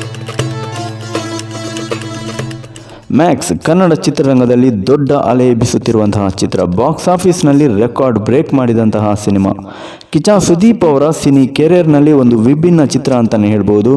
thank you Max Kannada ಚಿತ್ರರಂಗದಲ್ಲಿ ದೊಡ್ಡ ಅಲೆ ಎಬ್ಬಿಸುತ್ತಿರುವಂತಹ ಚಿತ್ರ. ಬಾಕ್ಸ್ ಆಫೀಸ್ನಲ್ಲಿ ರೆಕಾರ್ಡ್ ಬ್ರೇಕ್ ಮಾಡಿದಂತಹ ಸಿನಿಮಾ. ಕಿಚಾ ಸುದೀಪ್ ಅವರ ಸಿನಿ ಕೆರಿಯರ್ನಲ್ಲಿ ಒಂದು ವಿಭಿನ್ನ ಚಿತ್ರ ಅಂತಲೇ ಹೇಳ್ಬೋದು.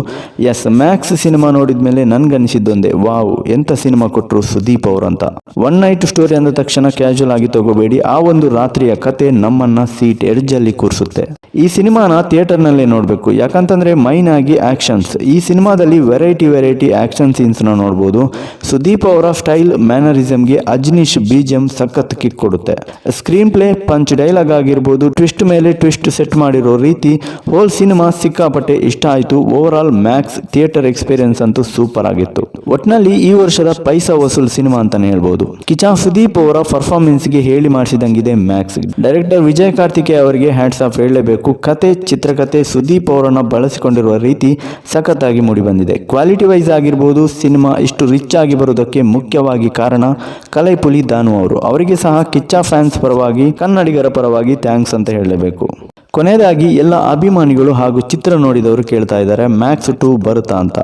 ಎಸ್ ಮ್ಯಾಕ್ಸ್ ಸಿನಿಮಾ ನೋಡಿದ ಮೇಲೆ ನನಗನ್ನಿಸಿದ್ದೊಂದೇ, ವಾವ್, ಎಂತ ಸಿನಿಮಾ ಕೊಟ್ಟರು ಸುದೀಪ್ ಅವರಂತ? ಒನ್ ನೈಟ್ ಸ್ಟೋರಿ ಅಂದ ತಕ್ಷಣ ಕ್ಯಾಶುವಲ್ ಆಗಿ ತಗೋಬೇಡಿ. ಆ ಒಂದು ರಾತ್ರಿಯ ಕತೆ ನಮ್ಮನ್ನ ಸೀಟ್ ಎಡ್ಜಲ್ಲಿ ಕೂರಿಸುತ್ತೆ. ಈ ಸಿನಿಮಾನ ಥಿಯೇಟರ್ನಲ್ಲೇ ನೋಡಬೇಕು. ಯಾಕಂತಂದ್ರೆ ಮೈನ್ ಆಗಿ ಆಕ್ಷನ್ಸ್ ಈ ಸಿನಿಮಾದಲ್ಲಿ ವೆರೈಟಿ ವೆರೈಟಿ ಆಕ್ಷನ್ ಸೀನ್ಸ್ ನೋಡ್ಬೋದು. ನೋಡಬಹುದು ಸುದೀಪ್ ಅವರ ಸ್ಟೈಲ್, ಮ್ಯಾನರಿಸಮ್ಗೆ ಅಜ್ನೀಶ್ ಬಿಜಿಎಂ ಸಖತ್ ಕಿಕ್ ಕೊಡುತ್ತೆ. ಸ್ಕ್ರೀನ್ ಪ್ಲೇ, ಪಂಚ್ ಡೈಲಾಗ್ ಆಗಿರ್ಬೋದು, ಟ್ವಿಸ್ಟ್ ಮೇಲೆ ಟ್ವಿಸ್ಟ್ ಸೆಟ್ ಮಾಡಿರೋ ರೀತಿ, ಹೋಲ್ ಸಿನಿಮಾ ಸಿಕ್ಕಾಪಟ್ಟೆ ಇಷ್ಟ ಆಯಿತು. Over all Max theatre experience ಅಂತೂ ಸೂಪರ್ ಆಗಿತ್ತು. ಒಟ್ನಲ್ಲಿ ಈ ವರ್ಷದ ಪೈಸಾ ವಸೂಲ್ ಸಿನಿಮಾ ಅಂತಾನೆ ಹೇಳ್ಬೋದು. ಕಿಚಾ ಸುದೀಪ್ ಅವರ ಪರ್ಫಾರ್ಮೆನ್ಸ್ಗೆ ಹೇಳಿ ಮಾಡಿಸಿದಂಗಿದೆ ಮ್ಯಾಕ್ಸ್. ಡೈರೆಕ್ಟರ್ ವಿಜಯ್ ಕಾರ್ತಿಕೆ ಅವರಿಗೆ ಹ್ಯಾಂಡ್ಸ್ ಆಫ್ ಹೇಳಲೇಬೇಕು. ಕತೆ, ಚಿತ್ರಕತೆ ಸುದೀಪ್ ಅವರನ್ನ ಬಳಸಿಕೊಂಡಿರುವ ರೀತಿ ಸಖತ್ತಾಗಿ ಮೂಡಿಬಂದಿದೆ. ಕ್ವಾಲಿಟಿ ವೈಸ್ ಆಗಿರ್ಬೋದು, ಸಿನಿಮಾ ಇಷ್ಟು ರಿಚ್ ಆಗಿ ಬರೋದಕ್ಕೆ ಮುಖ್ಯವಾಗಿ ಕಾರಣ ಕಲೈಪುಲಿ ದಾನು ಅವರು. ಅವರಿಗೆ ಸಹ ಕಿಚ್ಚ ಫ್ಯಾನ್ಸ್ ಪರವಾಗಿ, ಕನ್ನಡಿಗರ ಪರವಾಗಿ ಥ್ಯಾಂಕ್ಸ್ ಅಂತ ಹೇಳಲೇಬೇಕು. ಕೊನೆಯದಾಗಿ ಎಲ್ಲ ಅಭಿಮಾನಿಗಳು ಹಾಗೂ ಚಿತ್ರ ನೋಡಿದವರು ಕೇಳ್ತಾ ಇದ್ದಾರೆ, ಮ್ಯಾಕ್ಸ್ ಟೂ ಬರುತ್ತಾ ಅಂತ.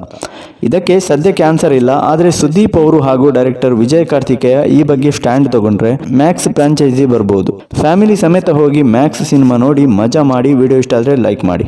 ಇದಕ್ಕೆ ಸದ್ಯಕ್ಕೆ ಆನ್ಸರ್ ಇಲ್ಲ, ಆದರೆ ಸುದೀಪ್ ಅವರು ಹಾಗೂ ಡೈರೆಕ್ಟರ್ ವಿಜಯ್ ಕಾರ್ತಿಕೇಯ ಈ ಬಗ್ಗೆ ಸ್ಟ್ಯಾಂಡ್ ತಗೊಂಡ್ರೆ ಮ್ಯಾಕ್ಸ್ ಫ್ರಾಂಚೈಸಿ ಬರ್ಬೋದು. ಫ್ಯಾಮಿಲಿ ಸಮೇತ ಹೋಗಿ ಮ್ಯಾಕ್ಸ್ ಸಿನಿಮಾ ನೋಡಿ, ಮಜಾ ಮಾಡಿ, ವಿಡಿಯೋ ಇಷ್ಟ ಆದರೆ ಲೈಕ್ ಮಾಡಿ.